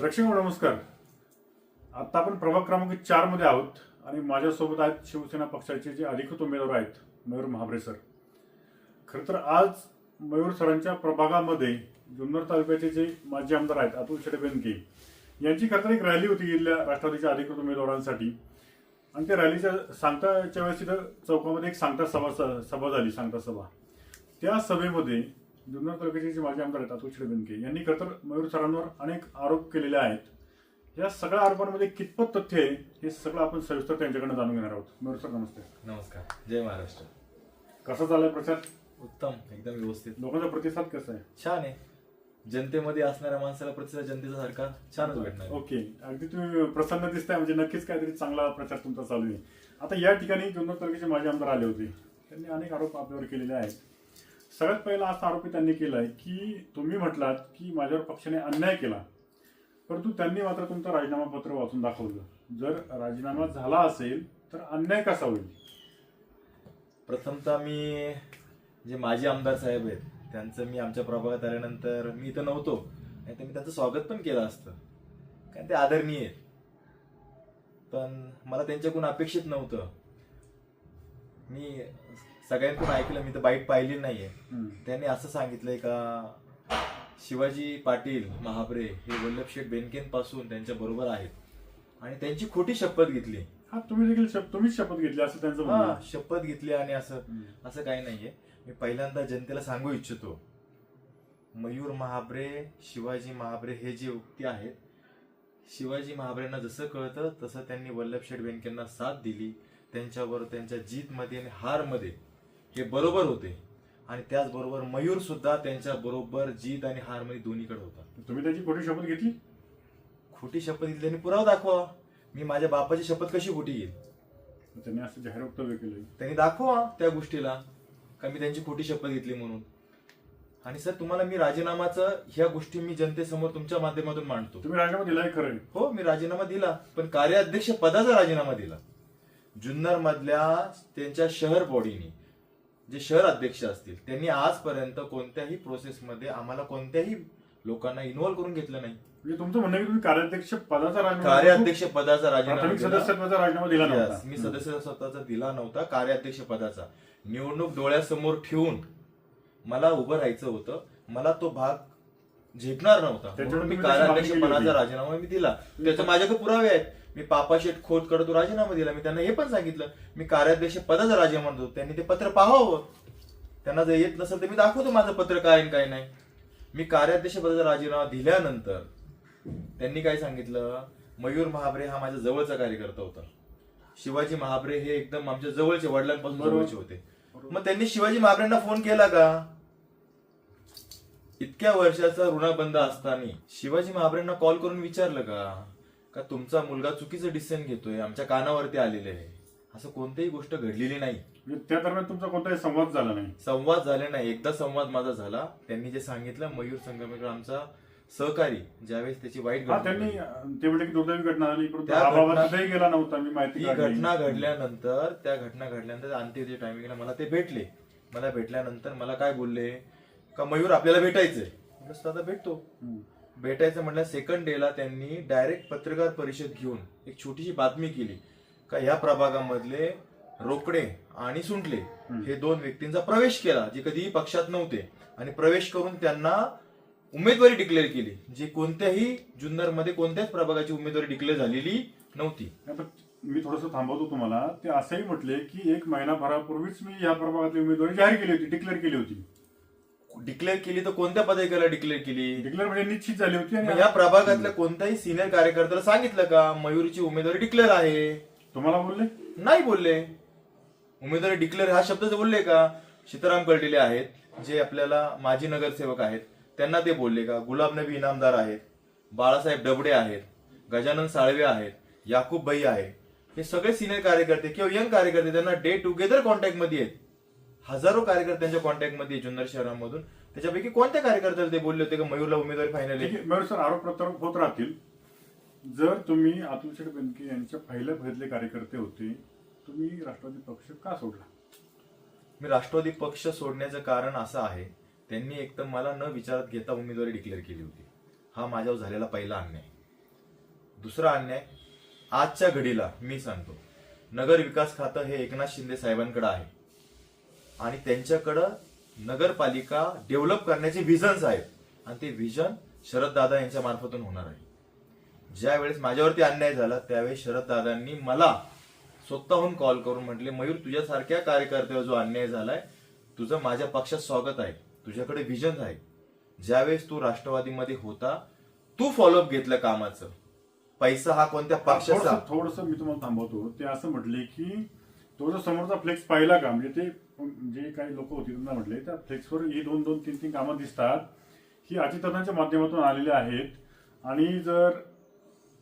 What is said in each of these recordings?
रक्षक नमस्कार. आता आपण प्रभाग क्रमांक चारमध्ये आहोत आणि माझ्यासोबत आहेत शिवसेना पक्षाचे जे अधिकृत उमेदवार आहेत मयूर महाबरे सर. खरं तर आज मयूर सरांच्या प्रभागामध्ये जुन्नर तालुक्याचे जे माजी आमदार आहेत अतुल शेडबेनके यांची खरं तर एक रॅली होती इथल्या राष्ट्रवादीच्या अधिकृत उमेदवारांसाठी. आणि त्या रॅलीच्या सांगताच्या वेळेस तिथं चौकामध्ये एक सांगता सभा सभा झाली सांगता सभा. त्या सभेमध्ये जुन्नर तालुक्याचे जे माजी आमदार आहेत अतुल बेनके. यांनी खरं तर मयूर सरांवर अनेक आरोप केलेले आहेत. या सगळ्या आरोपांमध्ये कितपत तथ्य आहे हे सगळं आपण सविस्तर त्यांच्याकडनं जाणून घेणार आहोत. मयूर सर नमस्ते. नमस्कार. जय महाराष्ट्र. कसा चाललाय प्रचार? उत्तम एकदम व्यवस्थित. लोकांचा प्रतिसाद कसा आहे? छान आहे. जनतेमध्ये असणाऱ्या माणसाला प्रतिसाद जनतेचा सारखा छानच भेटणार. ओके. अगदी तुम्ही प्रसन्न दिसताय म्हणजे नक्कीच काहीतरी चांगला प्रचार तुमचा चालू आहे. आता या ठिकाणी जुन्नर तालुक्याचे माजी आमदार आले होते. त्यांनी अनेक आरोप आपल्यावर केलेले आहेत. सगळ्यात पहिला असा आरोपी त्यांनी केला आहे की तुम्ही म्हटलात की माझ्यावर पक्षाने अन्याय केला. परंतु त्यांनी मात्र तुमचं राजीनामा पत्र वाचून दाखवलं. जर राजीनामा झाला असेल तर अन्याय कसा होईल? प्रथमतः मी जे माजी आमदार साहेब आहेत त्यांचं मी आमच्या प्रभागात आल्यानंतर मी इथं नव्हतो. आणि मी त्यांचं स्वागत पण केलं असतं. कारण ते आदरणीय आहेत. पण मला त्यांच्याकडून अपेक्षित नव्हतं. मी सगळ्यांकडून ऐकलं मी तर बाईट पाहिली नाहीये. त्यांनी असं सांगितलंय का शिवाजी पाटील महाबरे हे वल्लभ शेठ बेनकेंपासून त्यांच्या बरोबर आहेत आणि त्यांची खोटी शपथ घेतली हा तुम्ही देखील शप- तुम्हीच शपथ घेतली असं त्यांचं म्हणणं हा आहे. शपथ घेतली आणि असं. असं काही नाहीये मी पहिल्यांदा जनतेला सांगू इच्छितो मयूर महाबरे शिवाजी महाबरे हे जे उक्ती आहेत शिवाजी महाबरेंना जसं कळतं तसं त्यांनी वल्लभ शेठ बेनकेंना साथ दिली त्यांच्यावर त्यांच्या जीतमध्ये आणि हारमध्ये हे बरोबर होते. आणि त्याचबरोबर मयूर सुद्धा त्यांच्या बरोबर जीत आणि हारमध्ये दोन्हीकडे होता. तुम्ही त्याची खोटी शपथ घेतली? खोटी शपथ घेतली त्यांनी पुरावा दाखवा. मी माझ्या बापाची शपथ कशी खोटी घेईल? त्यांनी असं जाहीर वक्तव्य केलं त्यांनी दाखवा त्या गोष्टीला का मी त्यांची खोटी शपथ घेतली म्हणून. आणि सर तुम्हाला मी राजीनामाचं ह्या गोष्टी मी जनतेसमोर तुमच्या माध्यमातून मांडतो. तुम्ही राजीनामा दिलाय खरं. हो मी राजीनामा दिला पण कार्याध्यक्ष पदाचा राजीनामा दिला. जुन्नर मधल्या त्यांच्या शहर बॉडीनी. जे शहर अध्यक्ष असतील त्यांनी आजपर्यंत कोणत्याही प्रोसेसमध्ये आम्हाला कोणत्याही लोकांना इन्व्हॉल्व करून घेतलं नाही. म्हणजे तुमचं म्हणणं की तुम्ही कार्याध्यक्ष पदाचा राजीनामा कार्याध्यक्ष पदाचा राजीनामा प्राथमिक. सदस्यत्वाचा राजीनामा दिला Yes, नव्हता. मी सदस्य स्वतःचा दिला नव्हता कार्याध्यक्ष पदाचा. निवडणूक डोळ्यासमोर ठेवून मला उभं राहायचं होतं. मला तो भाग झेपणार नव्हता. त्याच्यावर म्हणून मी तुम्ही कार्याध्यक्ष पदाचा. राजीनामा मी दिला. त्याचे माझ्याकडे पुरावे आहेत. मी पापाशेठ खोत कडे तो राजीनामा दिला. मी त्यांना हे पण सांगितलं मी कार्याध्यक्ष पदाचा राजीनामा देतो. त्यांनी ते पत्र पाहावं. त्यांना जर येत नसेल तर मी दाखवतो माझं पत्र काय काय नाही. मी कार्याध्यक्ष पदाचा राजीनामा दिल्यानंतर त्यांनी काय सांगितलं? मयूर महाबरे हा माझ्या जवळचा कार्यकर्ता होता. शिवाजी महाबरे हे एकदम आमच्या जवळचे वडिलांपासून. जवळचे होते. मग त्यांनी शिवाजी महाबरेंना फोन केला का? इतक्या वर्षाचा ऋणाबंध असताना शिवाजी महाबरेंना कॉल करून विचारलं का? का तुमचा मुलगा चुकीचं डिसिजन घेतोय आमच्या कानावरती आलेले आहे. असं कोणतीही गोष्ट घडलेली नाही. म्हणजे त्या दरम्यान तुमचा कोणताही संवाद झाला नाही. संवाद झाले नाही. एकदा संवाद माझा झाला. त्यांनी जे सांगितलं मयूर संगमेकर आमचा सहकारी ज्यावेळेस त्याची वाईट हा घटना त्यांनी घडली. ते की दुर्दैवी घटना झाली परंतु त्या बाबा घटना- तिथेही गेला नव्हता मी माहिती ती काढली. घटना घडल्यानंतर त्या घटना घडल्यानंतर अंत्यविधी टायमिंगला मला ते भेटले. मला भेटल्यानंतर मला काय बोलले? का मयूर आपल्याला भेटायचंय? म्हटलं "सर, आता भेटतो. हम्म. भेटायचं म्हटलं सेकंड डेला त्यांनी डायरेक्ट पत्रकार परिषद घेऊन एक छोटीशी बातमी केली. का ह्या प्रभागामधले रोकडे आणि सुंटले हे दोन व्यक्तींचा प्रवेश केला जे कधीही पक्षात नव्हते. आणि प्रवेश करून त्यांना उमेदवारी डिक्लेअर केली जी कोणत्याही जुन्नरमध्ये कोणत्याच प्रभागाची उमेदवारी डिक्लेअर झालेली नव्हती. मी थोडस थांबवतो तुम्हाला. ते असंही म्हटले की एक महिनाभरापूर्वीच मी या प्रभागातली उमेदवारी जाहीर केली होती डिक्लेअर केली होती. डिक्लेअर केली तर कोणत्या पदाधिकाऱ्याला डिक्लेअर केली? डिक्लेअर म्हणजे निश्चित झाली होती मग आणि या प्रभागातल्या कोणत्याही सिनियर कार्यकर्त्याला सांगितलं का? मयूरची उमेदवारी डिक्लेअर आहे. तुम्हाला बोलले? नाही बोलले. उमेदवारी डिक्लेअर हा शब्द जे बोलले का? सीताराम कळलेले आहेत जे आपल्याला माजी नगरसेवक आहेत त्यांना ते बोलले का? गुलाब नबी इनामदार आहेत बाळासाहेब डबडे आहेत गजानन साळवे आहेत याकूब भाई आहे हे सगळे सिनियर कार्यकर्ते किंवा यंग कार्यकर्ते त्यांना डे टुगेदर कॉन्टॅक्टमध्ये आहेत. हजारो कार्यकर्त्यांच्या कॉन्टॅक्टमध्ये आहेत जुन्नर शहरामधून. त्याच्यापैकी कोणत्या कार्यकर्त्याला ते बोलले होते का मयूरला उमेदवारी फायनल मयूर सर आरोप प्रत्यारोप होत राहतील. जर तुम्ही अतुल शेठ बेनके यांच्या पहिल्या भरले कार्यकर्ते होते तुम्ही राष्ट्रवादी पक्ष का सोडला? मी राष्ट्रवादी पक्ष सोडण्याचं कारण असं आहे त्यांनी एक तर मला न विचारात घेता उमेदवारी डिक्लेअर केली होती. हा माझ्यावर झालेला पहिला अन्याय. दुसरा अन्याय आजच्या घडीला मी सांगतो नगर विकास खातं हे एकनाथ शिंदे साहेबांकडे आहे. आणि त्यांच्याकडं नगरपालिका डेव्हलप करण्याचे व्हिजन्स आहेत. आणि ते व्हिजन शरद दादा यांच्या मार्फतून होणार आहे. ज्या वेळेस माझ्यावरती अन्याय झाला त्यावेळेस शरद दादांनी मला स्वतःहून कॉल करून म्हटले मयूर तुझ्यासारख्या कार्यकर्त्यावर जो अन्याय झालाय तुझं माझ्या पक्षात स्वागत आहे. तुझ्याकडे व्हिजन आहे ज्यावेळेस तू राष्ट्रवादीमध्ये होता तू फॉलोअप घेतलं कामाचं. पैसा हा कोणत्या पक्षाचा? थोडस मी तुम्हाला थांबवतो. ते असं म्हटले की तो जो समोरचा फ्लेक्स पाहिला का म्हणजे ते जे काही लोक होते त्यांना म्हटले त्या फ्लेक्सवर ही दोन दोन तीन तीन कामं दिसतात. ही अतितरणाच्या माध्यमातून आलेली आहेत. आणि जर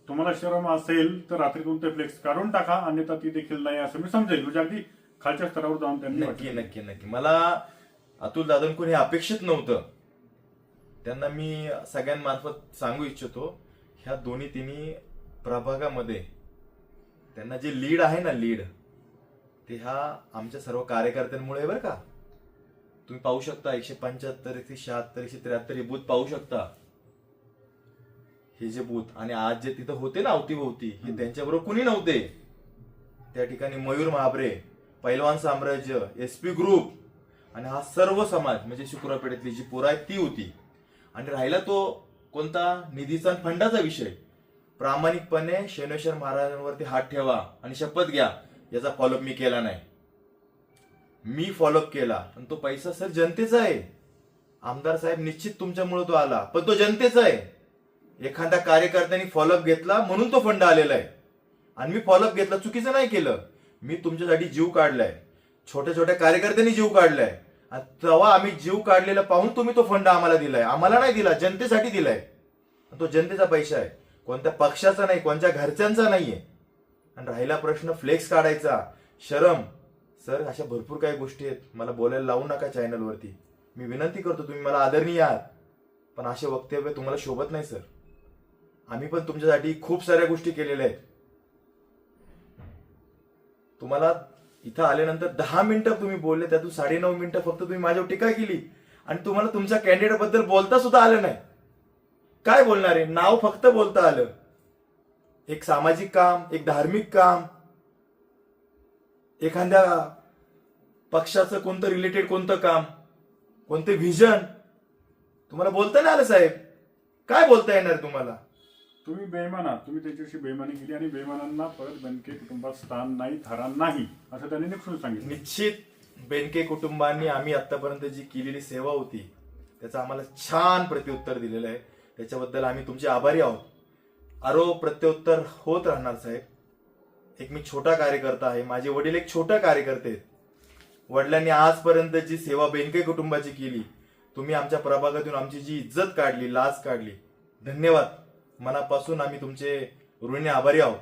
तुम्हाला शरम असेल तर रात्रीतून ते फ्लेक्स काढून टाका. अन्यथा ती देखील नाही असं मी समजेल. म्हणजे अगदी खालच्या स्तरावर जाऊन त्यांनी नक्की. नक्की नक्की. मला अतुल दादांकडून हे अपेक्षित नव्हतं. त्यांना मी सगळ्यांमार्फत सांगू इच्छितो ह्या दोन्ही तिन्ही प्रभागामध्ये त्यांना जे लीड आहे ना लीड ते ह्या आमच्या सर्व कार्यकर्त्यांमुळे बरं का? तुम्ही पाहू शकता एकशे पंच्याहत्तर एकशे शहात्तर एकशे त्र्याहत्तर हे बूथ पाहू शकता. हे जे बूथ आणि आज जे तिथं होते ना अवतीभोवती हे त्यांच्याबरोबर कुणी नव्हते? त्या ठिकाणी मयूर महाबरे पैलवान साम्राज्य एस पी ग्रुप आणि हा सर्व समाज म्हणजे शुक्रापेठेतली जी पोरं आहेत ती होती. आणि राहिला तो कोणता? निधीचा फंडाचा विषय. प्रामाणिकपणे शनेश्वर महाराजांवरती हात ठेवा आणि शपथ घ्या. याचा फॉलोअप मी केला नाही. मी फॉलोअप केला. आणि तो पैसा सर जनतेचा आहे. आमदार साहेब निश्चित तुमच्यामुळे तो आला. पण तो जनतेचा आहे. एखाद्या कार्यकर्त्यांनी फॉलोअप घेतला म्हणून तो फंड आलेला आहे. आणि मी फॉलोअप घेतला चुकीचं नाही केलं. मी तुमच्यासाठी जीव काढलाय. छोट्या छोट्या कार्यकर्त्यांनी जीव काढलाय. तेव्हा आम्ही जीव काढलेला पाहून तुम्ही तो फंड आम्हाला दिलाय. आम्हाला नाही दिला जनतेसाठी दिलाय. तो जनतेचा पैसा आहे. कोणत्या पक्षाचा नाही कोणत्या घरच्यांचा नाहीये. आणि राहिला प्रश्न फ्लेक्स काढायचा. शरम सर अशा भरपूर काही गोष्टी आहेत. मला बोलायला लावू नका चॅनलवरती मी विनंती करतो तुम्ही मला आदरणीय आहात. पण असे वक्तव्य तुम्हाला शोभत नाही सर. आम्ही पण तुमच्यासाठी खूप साऱ्या गोष्टी केलेल्या आहेत. तुम्हाला इथं आल्यानंतर दहा मिनिटं तुम्ही बोलले त्यातून साडेनऊ मिनिटं फक्त तुम्ही माझ्यावर टीका केली. आणि तुम्हाला तुमच्या कॅन्डिडेटबद्दल बोलता सुद्धा आलं नाही. काय बोलणार आहे? नाव फक्त बोलता आलं. एक सामाजिक काम एक धार्मिक काम एखाद्या पक्षाचं कोणतं रिलेटेड कोणतं काम कोणते व्हिजन तुम्हाला बोलता नाही आलं साहेब. काय बोलता येणार तुम्हाला? तुम्ही बेईमान आहात. तुम्ही त्याच्याशी बेईमानी केली आणि बेईमानांना परत बनके कुटुंबात स्थान नाही थारा नाही असं त्यांनी निक्षून सांगितलं. निश्चित बेनके कुटुंबांनी आम्ही आतापर्यंत जी केलेली सेवा होती त्याचं आम्हाला छान प्रत्युत्तर दिलेलं आहे. त्याच्याबद्दल आम्ही तुमचे आभारी आहोत. आरोप प्रत्युत्तर होत राहणार साहेब. एक मी छोटा कार्यकर्ता आहे. माझे वडील एक छोटा कार्यकर्ते आहेत. वडिलांनी आजपर्यंत जी सेवा बेनके कुटुंबाची केली तुम्ही आमच्या प्रभागातून आमची जी इज्जत काढली लाज काढली. धन्यवाद. मनापासून आम्ही तुमचे ऋणी आभारी आहोत.